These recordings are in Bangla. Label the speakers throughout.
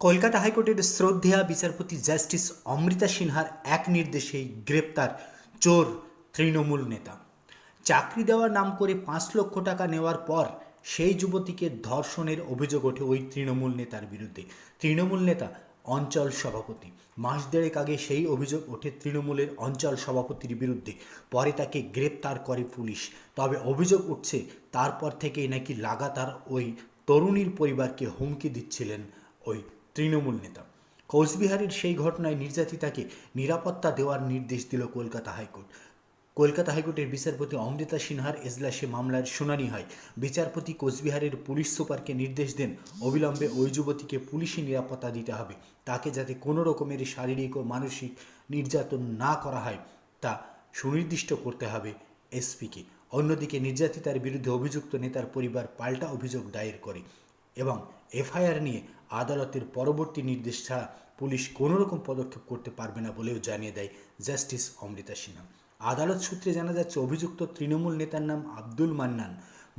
Speaker 1: কলকাতা হাইকোর্টের শ্রদ্ধেয়া বিচারপতি জাস্টিস অমৃতা সিনহার এক নির্দেশেই গ্রেপ্তার চোর তৃণমূল নেতা। চাকরি দেওয়ার নাম করে পাঁচ লক্ষ টাকা নেওয়ার পর সেই যুবতীকে ধর্ষণের অভিযোগ ওঠে ওই তৃণমূল নেতার বিরুদ্ধে। তৃণমূল নেতা, অঞ্চল সভাপতি। মাস দেড়েক আগে সেই অভিযোগ ওঠে তৃণমূলের অঞ্চল সভাপতির বিরুদ্ধে। পরে তাকে গ্রেপ্তার করে পুলিশ। তবে অভিযোগ উঠছে তারপর থেকেই নাকি লাগাতার ওই তরুণীর পরিবারকে হুমকি দিচ্ছিলেন ওই তৃণমূল নেতা। কোচবিহারের সেই ঘটনায় নির্যাতিতাকে নিরাপত্তা দেওয়ার নির্দেশ দিল কলকাতা হাইকোর্ট। কলকাতা হাইকোর্টের বিচারপতি অমৃতা সিনহার এজলাসে মামলার শুনানি হয়। বিচারপতি কোচবিহারের পুলিশ সুপারকে নির্দেশ দেন, অবিলম্বে ওই যুবতীকে পুলিশি নিরাপত্তা দিতে হবে। তাকে যাতে কোনো রকমের শারীরিক ও মানসিক নির্যাতন না করা হয়, তা সুনির্দিষ্ট করতে হবে এসপিকে। অন্যদিকে নির্যাতিতার বিরুদ্ধে অভিযুক্ত নেতার পরিবার পাল্টা অভিযোগ দায়ের করে। এবং এফআইআর নিয়ে আদালতের পরবর্তী নির্দেশ ছাড়া পুলিশ কোনো রকম পদক্ষেপ করতে পারবে না বলেও জানিয়ে দেয় জাস্টিস অমৃতা সিনহা। আদালত সূত্রে জানা যাচ্ছে, অভিযুক্ত তৃণমূল নেতার নাম আব্দুল মান্নান।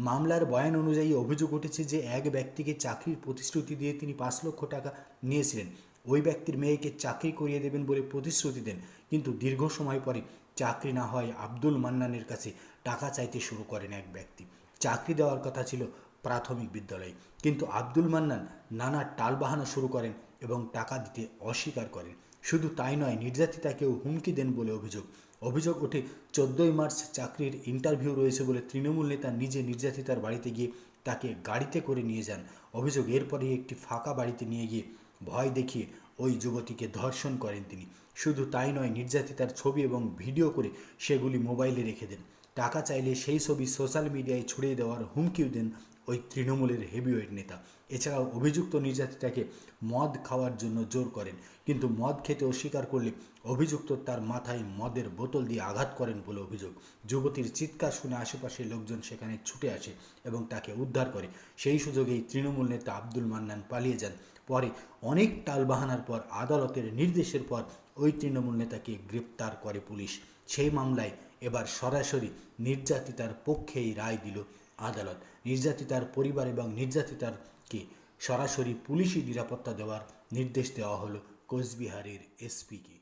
Speaker 1: মামলার বয়ান অনুযায়ী অভিযোগ উঠেছে যে, এক ব্যক্তিকে চাকরির প্রতিশ্রুতি দিয়ে তিনি পাঁচ লক্ষ টাকা নিয়েছিলেন। ওই ব্যক্তির মেয়েকে চাকরি করিয়ে দেবেন বলে প্রতিশ্রুতি দেন, কিন্তু দীর্ঘ সময় পরে চাকরি না হয় আব্দুল মান্নানের কাছে টাকা চাইতে শুরু করেন এক ব্যক্তি। চাকরি দেওয়ার কথা ছিল প্রাথমিক বিদ্যালয়ে। কিন্তু আব্দুল মান্নান নানা টালবাহানা শুরু করেন এবং টাকা দিতে অস্বীকার করেন। শুধু তাই নয়, নির্যাতিতাকেও হুমকি দেন বলে অভিযোগ। অভিযোগ ওঠে, চোদ্দোই মার্চ চাকরির ইন্টারভিউ রয়েছে বলে তৃণমূল নেতা নিজে নির্যাতিতার বাড়িতে গিয়ে তাকে গাড়িতে করে নিয়ে যান। অভিযোগ এরপরেই একটি ফাঁকা বাড়িতে নিয়ে গিয়ে ভয় দেখিয়ে ওই যুবতীকে ধর্ষণ করেন তিনি। শুধু তাই নয়, নির্যাতিতার ছবি এবং ভিডিও করে সেগুলি মোবাইলে রেখে দেন। টাকা চাইলে সেই ছবি সোশ্যাল মিডিয়ায় ছড়িয়ে দেওয়ার হুমকিও দেন ওই তৃণমূলের হেভিওয়েট নেতা। এছাড়াও অভিযুক্ত নির্যাতিতাকে মদ খাওয়ার জন্য জোর করেন, কিন্তু মদ খেতে অস্বীকার করলে অভিযুক্ত তার মাথায় মদের বোতল দিয়ে আঘাত করেন বলে অভিযোগ। যুবতীর চিৎকার শুনে আশেপাশের লোকজন সেখানে ছুটে আসে এবং তাকে উদ্ধার করে। সেই সুযোগেই তৃণমূল নেতা আব্দুল মান্নান পালিয়ে যান। পরে অনেক টালবাহানার পর, আদালতের নির্দেশের পর ওই তৃণমূল নেতাকে গ্রেপ্তার করে পুলিশ। সেই মামলায় এবার সরাসরি নির্যাতিতার পক্ষেই রায় দিল আদালত। নির্যাতিতার পরিবার এবং নির্যাতিতারকে সরাসরি পুলিশি নিরাপত্তা দেওয়ার নির্দেশ দেওয়া হলো কোচবিহারের এসপিকে।